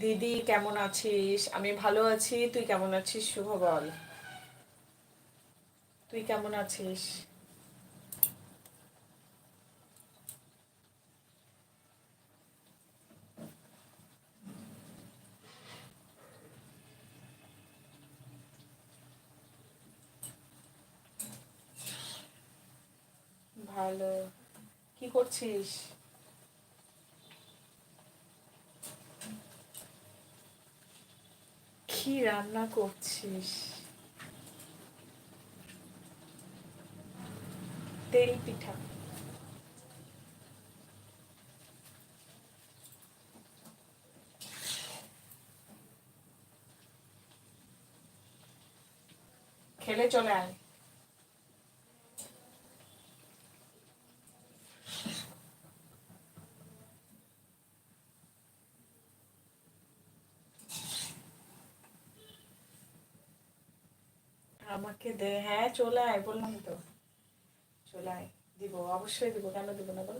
দিদি, কেমন আছিস? আমি ভালো আছি। তুই কেমন আছিস? শুভ বল। তুই কেমন আছিস? ভালো। কি করছিস কি রান্না করছিস? তেল পিঠা। খেলে চলে আয়। আমাকে দে হ্যাঁ চলে আয়, বললাম তো। চলে আয়, দিব, অবশ্যই দিব, কেন দিব না বল?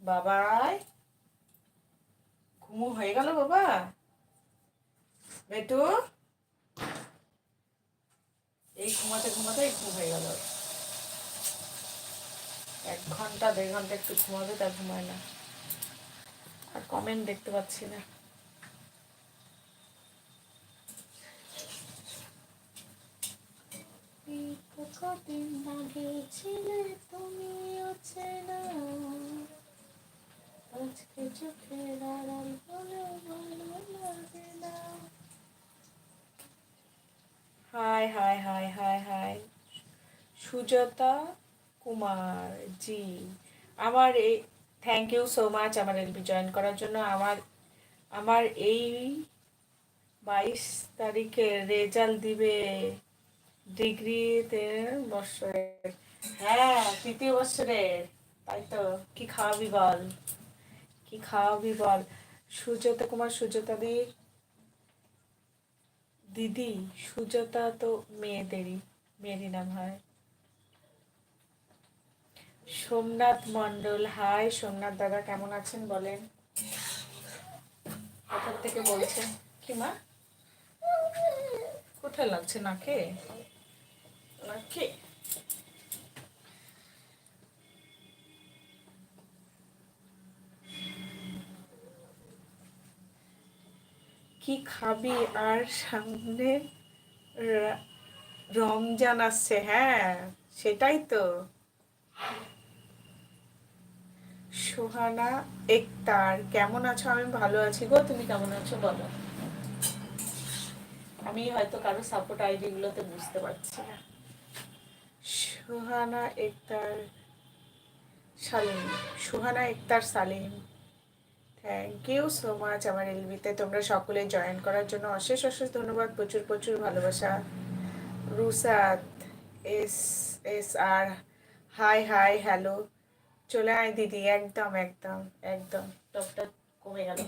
বাবাই, ঘুমো হয়ে গেল বাবা। বেটু, এই ঘুমাতে ঘুমাতে ঘুম হয়ে গেল। এক ঘণ্টা, দেড় ঘণ্টা একটু ঘুমাবে, তা ঘুমায় না। আর কমেন্ট দেখতে পাচ্ছি না। কদিন আগে ছিলে তুমি অচেনা আজকে চোখের আড়াল বলে ভালো লাগে না। Hi hi hi hi hi Sujata Kumar ji আমার এই থ্যাংক ইউ সো মাচ আমার এলবি জয়েন করার জন্য। আমার আমার এই বাইশ তারিখে রেজাল্ট দিবে। ডিগ্রিতে হ্যাঁ তৃতীয় বছরের তাই তো। কি খাওয়াবি বল? কি খাওয়াবি বল? সুজাতা কুমার, সুজাতা দি, দিদি, সুজাতা তো মেয়েদেরই, মেয়েরই নাম হয়। সোমনাথ মন্ডল হাই সোমনাথ দাদা, কেমন আছেন বলেন? কোথার থেকে বলছেন। কি মা? কোথায় লাগছে নাকে? নাকে কি খাবি আর সামনে রমজান আসছে হ্যাঁ সেটাই তো। সোহানা একতার, কেমন আছো? আমি ভালো আছি গো, তুমি কেমন আছো বলো? আমি হয়তো কারও সাপোর্ট আইডি গুলোতে বুঝতে পারছি না। Sohana Akhtar Salim. Sohana Akhtar Salim. Thank you so much আমার এলবিতে। তোমরা সকলে জয়েন করার জন্য অশেষ অশেষ ধন্যবাদ, প্রচুর প্রচুর ভালোবাসা। Rusat, S S R hi hi hello চলে আয় দিদি, একদম একদম একদম। টপটা কমে গেল।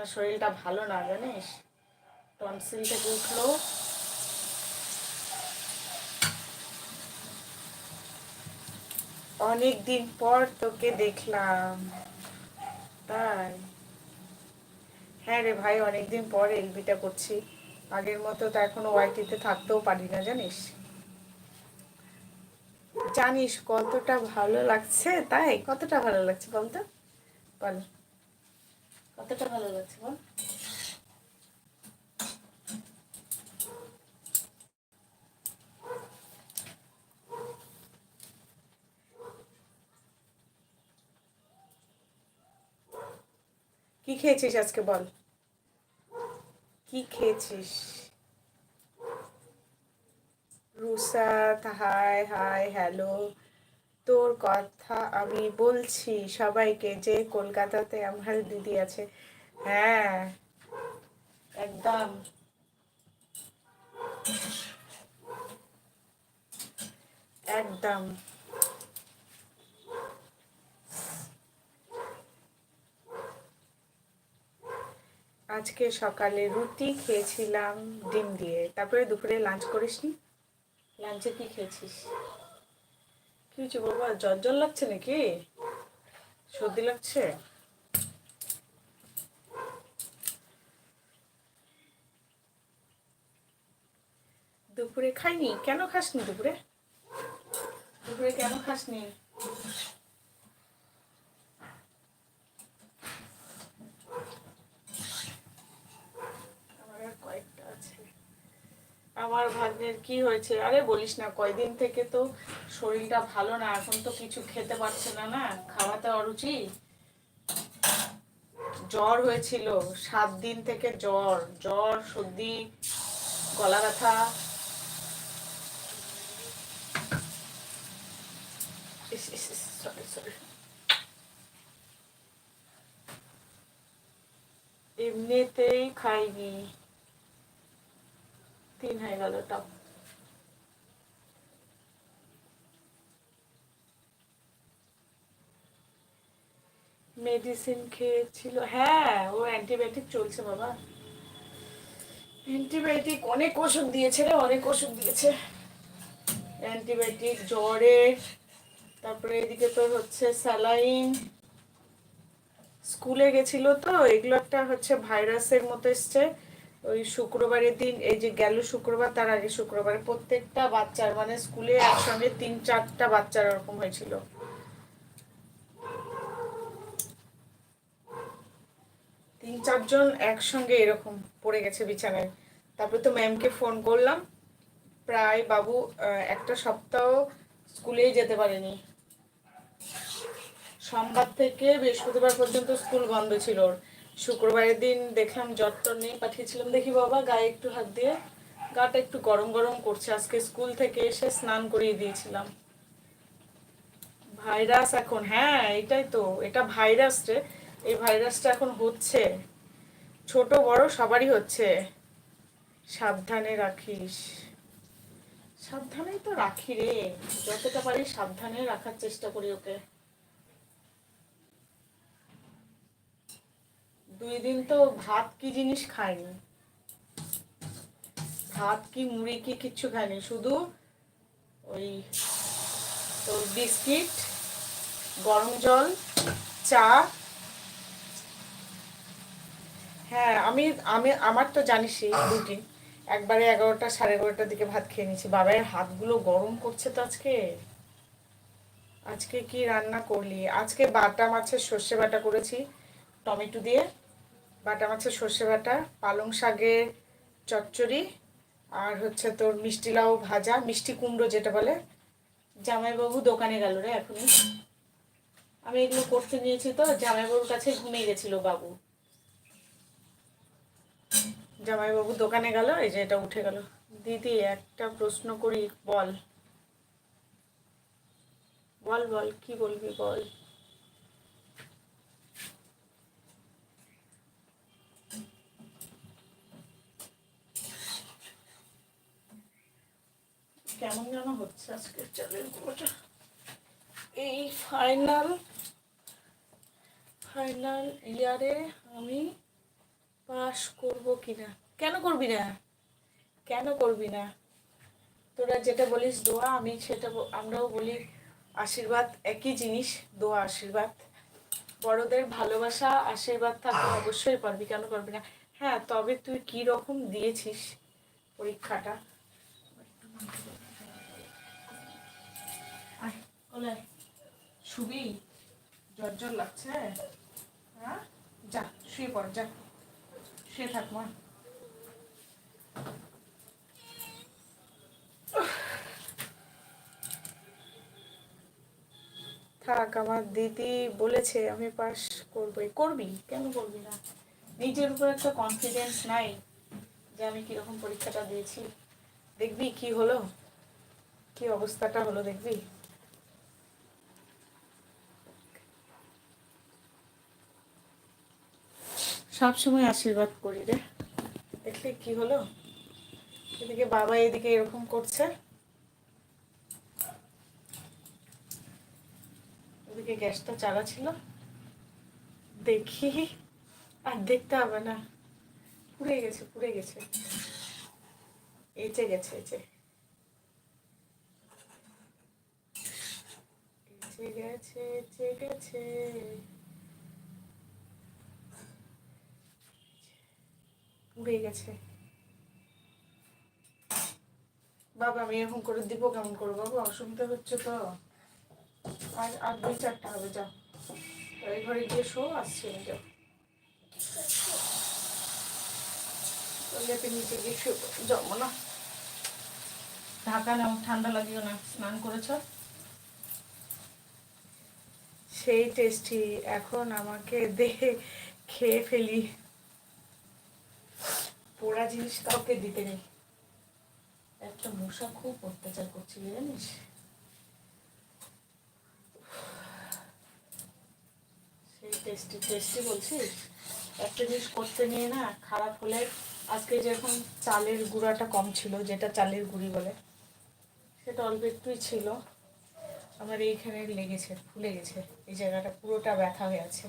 ভাগনার শরীরটা ভালো না, জানিস? টনসিল থেকে উঠল অনেক দিন পর তোকে দেখলাম। তাই? হ্যাঁ রে ভাই, অনেকদিন পর এলবিটা করছি। আগের মতো তো এখন ওয়াইটিতে থাকতেও পারি না, জানিস? জানিস কতটা ভালো লাগছে, তাই? কতটা ভালো লাগছে বলতো? বল। কতটা ভালো লাগছে বল? কি খেয়েছিস আজকে বল? কি খেয়েছিস? Rusat hi hi hello. তোর কথা আমি বলছি সবাইকে যে কলকাতাতে আমার দিদি আছে। হ্যাঁ একদম। একদম। আজকে সকালে রুটি খেয়েছিলাম, ডিম দিয়ে। তারপরে দুপুরে লাঞ্চ করিসনি? লাঞ্চে কি খেয়েছিস? কি হয়েছে বাবা জ্বর জ্বর লাগছে নাকি? সর্দি লাগছে? দুপুরে খাইনি? কেন খাসনি দুপুরে? দুপুরে কেন খাসনি আমার আর কয়েকটা আছে আমার ভাগ্নের কি হয়েছে? আরে বলিস না, কয়দিন থেকে তো শরীরটা ভালো না, এখন তো কিছু খেতে পারছে না না? খাওয়াতে অরুচি জ্বর হয়েছিল, সাত দিন থেকে জ্বর। জ্বর, সর্দি, গলা ব্যথা। এমনিতেই খাইনি। তিন হয়ে গেল টপ মেডিসিন খেয়েছিল। হ্যাঁ ও অ্যান্টিবায়োটিক চলছে বাবা। অ্যান্টিবায়োটিক অনেক ওষুধ দিয়েছে রে, অনেক ওষুধ দিয়েছে। অ্যান্টিবায়োটিক জ্বরের তারপরে এদিকে তোর হচ্ছে স্যালাইন স্কুলে গেছিল তো, এগুলো একটা হচ্ছে ভাইরাসের মতো এসছে। ওই শুক্রবারের দিন, এই যে গেল শুক্রবার, তার আগে শুক্রবারে প্রত্যেকটা বাচ্চার মানে স্কুলে একসঙ্গে তিন চারটা বাচ্চার ওরকম হয়েছিল। তিন চারজন একসঙ্গে এরকম পড়ে গেছে বিছানায়। তারপরে তো ম্যামকে ফোন করলাম। প্রায় বাবু একটা সপ্তাহ স্কুলেই যেতে পারেনি। সোমবার থেকে বৃহস্পতিবার পর্যন্ত স্কুল বন্ধ ছিল ওর। শুক্রবারের দিন দেখলাম জ্বর টর নেই, পাঠিয়েছিলাম। দেখি বাবা, গায়ে একটু হাত দিয়ে গাটা একটু গরম গরম করছে। আজকে স্কুল থেকে এসে স্নান করিয়ে দিয়েছিলাম। ভাইরাস এখন হ্যাঁ এটাই তো, এটা ভাইরাস রে। এই ভাইরাসটা এখন হচ্ছে। ছোট, বড়, সবারই হচ্ছে। সাবধানে রাখিস। সাবধানেই তো রাখি রে। যতটা পারি সাবধানে রাখার চেষ্টা করি ওকে। দুই দিন তো ভাত কি জিনিস খাইনি। ভাত কি, মুড়ি কি কিচ্ছু খাইনি, শুধু ওই তোর বিস্কিট, গরম জল, চা। হ্যাঁ আমি আমি, আমার তো জানিসই রুটিন। একবারে এগারোটা সাড়ে এগারোটার দিকে ভাত খেয়ে নিয়েছি। বাবার হাতগুলো গরম করছে তো আজকে। আজকে কি রান্না করলি? আজকে বাটা মাছের সর্ষে বাটা করেছি, টমেটো দিয়ে। বাটা মাছের সর্ষে বাটা, পালং শাকের চচ্চড়ি, আর হচ্ছে তোর মিষ্টি লাউ ভাজা, মিষ্টি কুমড়ো যেটা বলে। জামাইবাবু দোকানে গেল রে এখনই। আমি এগুলো করতে নিয়েছি তো, জামাইবাবুর কাছে ঘুমিয়ে গেছিল বাবু। জামাইবাবু দোকানে গেল, এই যে এটা উঠে গেল। দিদি, একটা প্রশ্ন করি, বল। বল বল, কি বলবি বল? কেমন যেন হচ্ছে আজকে চালের গুঁড়োটা এই ফাইনাল ফাইনাল ইয়ারে আমি পাস করব কিনা? কেন করবি না? কেন করবি না? তোরা যেটা বলিস দোয়া আমি সেটা আমরাও বলি আশীর্বাদ একই জিনিস দোয়া আশীর্বাদ। বড়দের ভালোবাসা আশীর্বাদ থাকলে অবশ্যই পারবি কেন পারবি না? হ্যাঁ তবে তুই কি রকম দিয়েছিস পরীক্ষাটা? ওলে শুবি জ্বর জ্বর লাগছে? হ্যাঁ? যা, শুয়ে পড়, যা। শুয়ে থাক, মা। থাক, আমার দিদি বলেছে আমি পাস করবই। করবি? কেন করবি না? নিজের উপর একটা কনফিডেন্স নাই যে আমি কীরকম পরীক্ষাটা দিয়েছি। দেখবি কি হলো? কি অবস্থাটা হলো দেখবি? সব সময় আশীর্বাদ করি রে। দেখলে কি হলো? এদিকে বাবা এদিকে এরকম করছে। ওদিকে গ্যাসটা চালা ছিল। দেখি, আর দেখতে হবে না। পুড়ে গেছে পুড়ে গেছে। এঁচে গেছে, এঁচে। এঁচে গেছে এঁচে গেছে। উড়ে গেছে। বাবা, আমি এরকম করে দিব, কেমন করে? বাবা, অসুবিধা হচ্ছে তো। আর আর দুই চারটা হবে যাও এই ঘরে গিয়ে শো, আসছে আমি যাও না। ঢাকা নাও ঠান্ডা লাগিও না, স্নান করেছ? সেই টেস্টি এখন আমাকে দেখে খেয়ে ফেলি। পোড়া জিনিস কাউকে দিতে নেই। একটা মশা খুব অত্যাচার করছিল, জানিস? সেই টেস্টি টেস্টি বলছিস একটা জিনিস করতে নিয়ে না খারাপ হলে আজকে যখন চালের গুঁড়াটা কম ছিল, যেটা চালের গুঁড়ি বলে, সেটা অল্প একটুই ছিল। আমার এইখানে লেগেছে, ফুলে গেছে। এই জায়গাটা পুরোটা ব্যথা হয়ে আছে।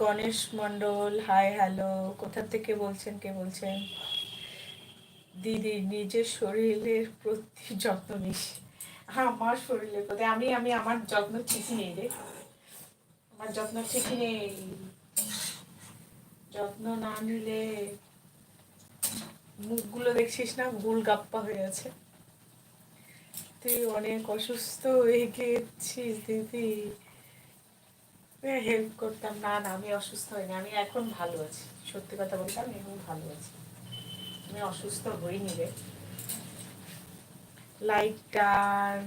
গণেশ মন্ডল হাই হ্যালো কোথা থেকে বলছেন, কে বলছেন? দিদি, নিজের শরীরের প্রতি যত্ন নিস। হ্যাঁ আমার শরীরের প্রতি, আমি আমি আমার যত্ন ঠিকই নেই রে। আমার যত্ন ঠিকই নেই। যত্ন না নিলে মুখগুলো দেখছিস না? গুল গাপ্পা হয়ে আছে। তুই অনেক অসুস্থ হয়ে গেছিস, দিদি। হেল্প করতাম। না না, আমি অসুস্থ হইনি। আমি এখন ভালো আছি। সত্যি কথা বলতে আমি এখন ভালো আছি। আমি অসুস্থ হইনি রে। লাইটার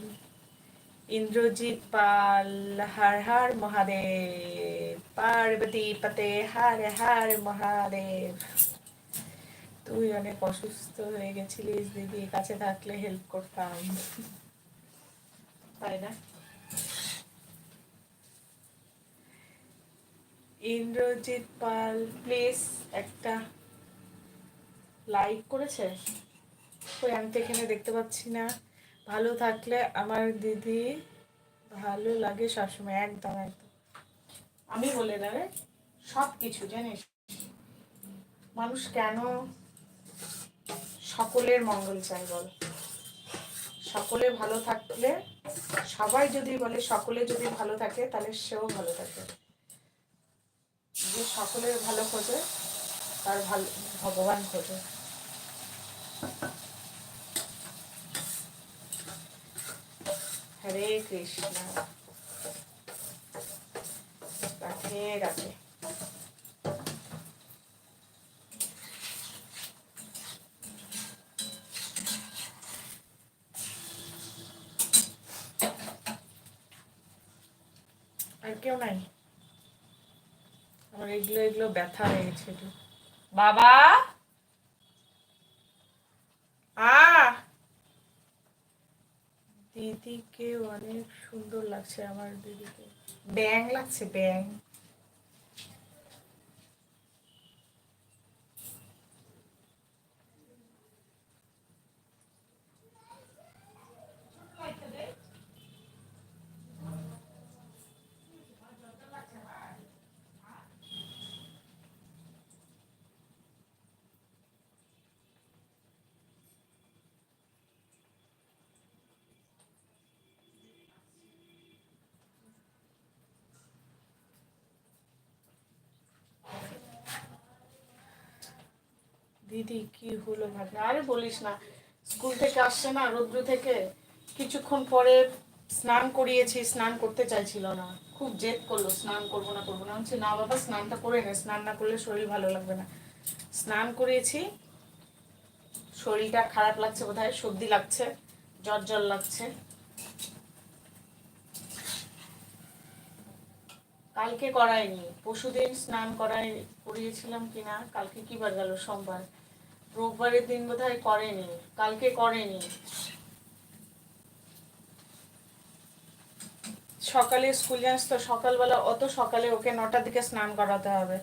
ইন্দ্রজিৎ পাল, হর হর মহাদেব। পার্বতী পতে হর হর মহাদেব। তুই অনেক অসুস্থ হয়ে গেছিলিস, দিদি। কাছে থাকলে হেল্প করতাম। তাই না? ইন্দ্রজিৎ পাল প্লিজ একটা লাইক করেছে? কই আমি তো এখানে দেখতে পাচ্ছি না। ভালো থাকলে আমার দিদি ভালো লাগে সবসময়, একদম একদম। আমি বলে দেবে সব কিছু জানিস। মানুষ কেন সকলের মঙ্গল চাই বল? সকলে ভালো থাকলে, সবাই যদি বলে সকলে যদি ভালো থাকে, তাহলে সেও ভালো থাকে। যে সকলের ভালো খোঁজে তার ভালো ভগবান খোঁজে। হরে কৃষ্ণ। রাধে আর কেউ নাই? আমার এগুলো এগুলো ব্যথা হয়ে গেছে একটু। বাবা! আ! দিদিকে অনেক সুন্দর লাগছে আমার দিদিকে। ব্যাং লাগছে ব্যাং দিদি, কি হলো ভাবে আরে বলিস না, স্কুল থেকে আসছে না, রৌদ্র থেকে। কিছুক্ষণ পরে স্নান করিয়েছি, স্নান করতে চাইছিল না। খুব জেদ করল, স্নান করব না করব না। বলছি, না বাবা, স্নানটা করে নে, স্নান না করলে শরীর ভালো লাগবে না। স্নান করিয়েছি, শরীরটা খারাপ লাগছে বোধহয়, সর্দি লাগছে, জ্বর জ্বর লাগছে। কালকে করাইনি, পরশুদিন স্নান করাই, করিয়েছিলাম কিনা, কালকে কি বার গেল, সোমবার। রোববারের দিন বোধহয় করেনি, কালকে করেনি। সকালে স্কুল জানিস তো, সকালবেলা অত সকালে ওকে নটার দিকে স্নান করাতে হবে।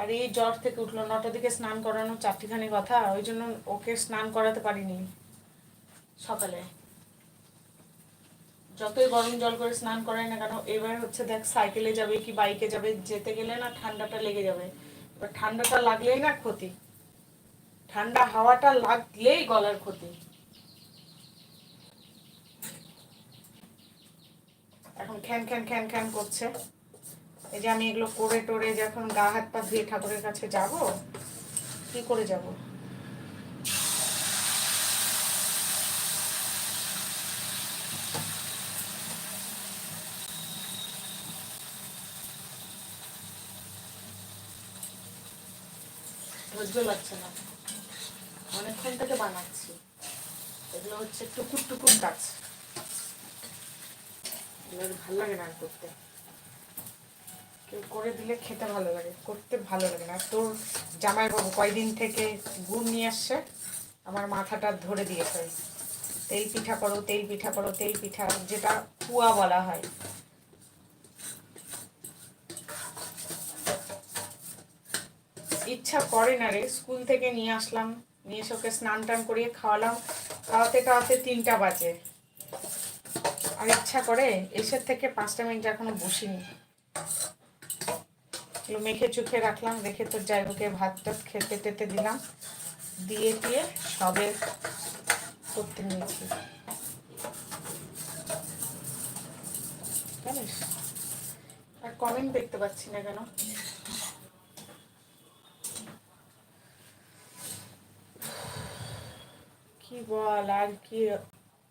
আর এই জ্বর থেকে উঠল, নটার দিকে স্নান করানো চারটিখানি কথা, ওই জন্য ওকে স্নান করাতে পারিনি সকালে। যতই গরম জল করে স্নান করাই না কেন, এবার হচ্ছে দেখ সাইকেলে যাবে কি বাইকে যাবে, যেতে গেলে না ঠান্ডাটা লেগে যাবে। এবার ঠান্ডাটা লাগলেই না ক্ষতি। ঠান্ডা হাওয়াটা লাগলেই গলার ক্ষতি। এখন খ্যান খ্যান খ্যান খ্যান করছে। এই যে আমি এগুলো করে টোরে যখন গা হাত পা ধুয়ে ঠাকুরের কাছে যাব, কি করে যাব? ধৈর্য লাগছে না। অনেকক্ষণ থেকে বানাচ্ছি। এগুলো হচ্ছে টুকুর টুকুর কাজ এগুলো ভালো লাগে না করতে। কেউ করে দিলে খেতে ভালো লাগে, করতে ভালো লাগে না। তোর জামাই বাবু কয়দিন থেকে গুড় নিয়ে আসছে? আমার মাথাটা ধরে দিয়েছে। তেল পিঠা করো, তেল পিঠা করো, তেল পিঠা, যেটা পুয়া বলা হয়। ইচ্ছা করে না রে, স্কুল থেকে নিয়ে আসলাম। নিয়ে এসে স্নান টান করিয়ে খাওয়ালাম। খাওয়াতে খাওয়াতে তিনটা বাজে। আর ইচ্ছা করে এসের থেকে পাঁচটা মিনিট এখনও বসিনি। এগুলো মেখে চুখে রাখলাম, রেখে তোর জায়গাকে ভাত টাত খেতে টেতে দিলাম। দিয়ে দিয়ে সবে করতে নিয়েছি। আর কমেন্ট দেখতে পাচ্ছি না কেন? কি বল, আর কি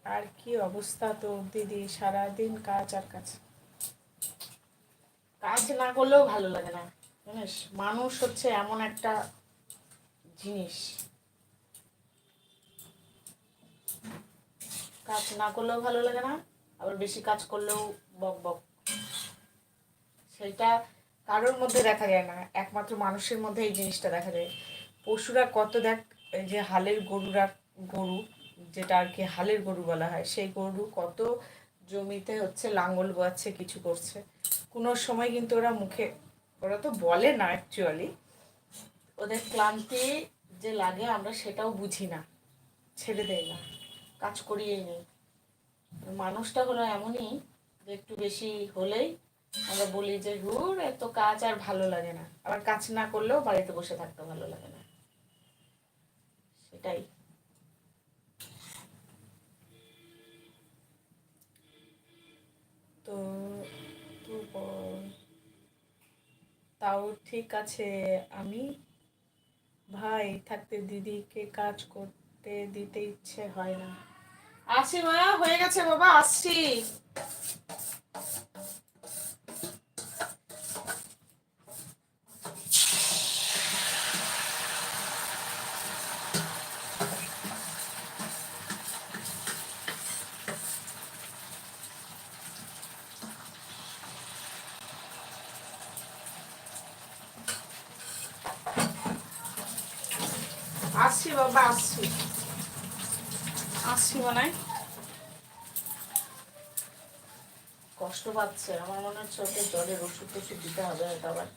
আর কি অবস্থা তো দিদি? সারাদিন কাজ আর কাজ। কাজ না করলেও ভালো লাগে না, জানিস? মানুষ হচ্ছে এমন একটা জিনিস। কাজ না করলেও ভালো লাগে না, আবার বেশি কাজ করলেও বক বক। সেটা কারোর মধ্যে দেখা যায় না, একমাত্র মানুষের মধ্যে এই জিনিসটা দেখা যায়। পশুরা কত দেখ, এই যে হালের গরুরা গরু, যেটা আর কি হালের গরু বলা হয়, সেই গরু কত জমিতে হচ্ছে লাঙ্গল বোয়াচ্ছে, কিছু করছে। কোনো সময় কিন্তু ওরা মুখে, ওরা তো বলে না অ্যাকচুয়ালি ওদের ক্লান্তি যে লাগে, আমরা সেটাও বুঝি না। ছেড়ে দেয় না। কাজ করিয়েই নেই। মানুষটা হলো এমনই, যে একটু বেশি হলেই আমরা বলি যে, হুর, এত কাজ আর ভালো লাগে না। আবার কাজ না করলেও বাড়িতে বসে থাকতে ভালো লাগে না। সেটাই। তো তাও ঠিক আছে, আমি ভাই থাকতে দিদিকে কাজ করতে দিতে ইচ্ছে হয় না। আসি মা, হয়ে গেছে বাবা আসছি আসছি মানে কষ্ট পাচ্ছে। আমার মনে হচ্ছে ওকে জলের ওষুধ টষুধ দিতে হবে হয়তো আবার।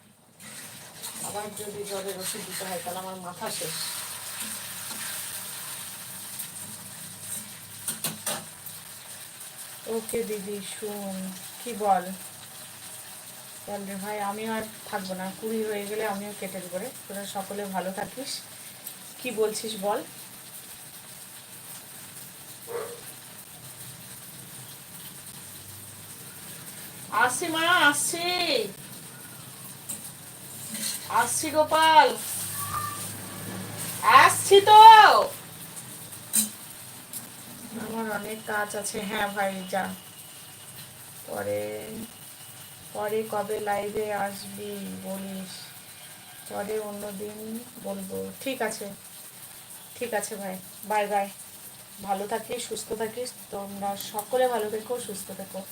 আবার যদি জলের ওষুধ দিতে হয়, তাহলে আমার মাথা শেষ। ওকে দিদি, শুন, কি বল রে ভাই, আমিও আর থাকব না। কুড়ি হয়ে গেলে আমিও কেটে দেবো রে। তোরা সকলে ভালো থাকিস। কি বলছিস বল? আসছি মা, আসছি। আসছি গোপাল। আসছি তো। আমার অনেক কাজ আছে। হ্যাঁ ভাই, যা। পরে পরে কবে লাইভে আসবি বলিস। পরে অন্যদিন বলব। ঠিক আছে। ঠিক আছে ভাই। বাই বাই ভালো থাকিস, সুস্থ থাকিস। তোমরা সকলে ভালো থেকো, সুস্থ থেকো।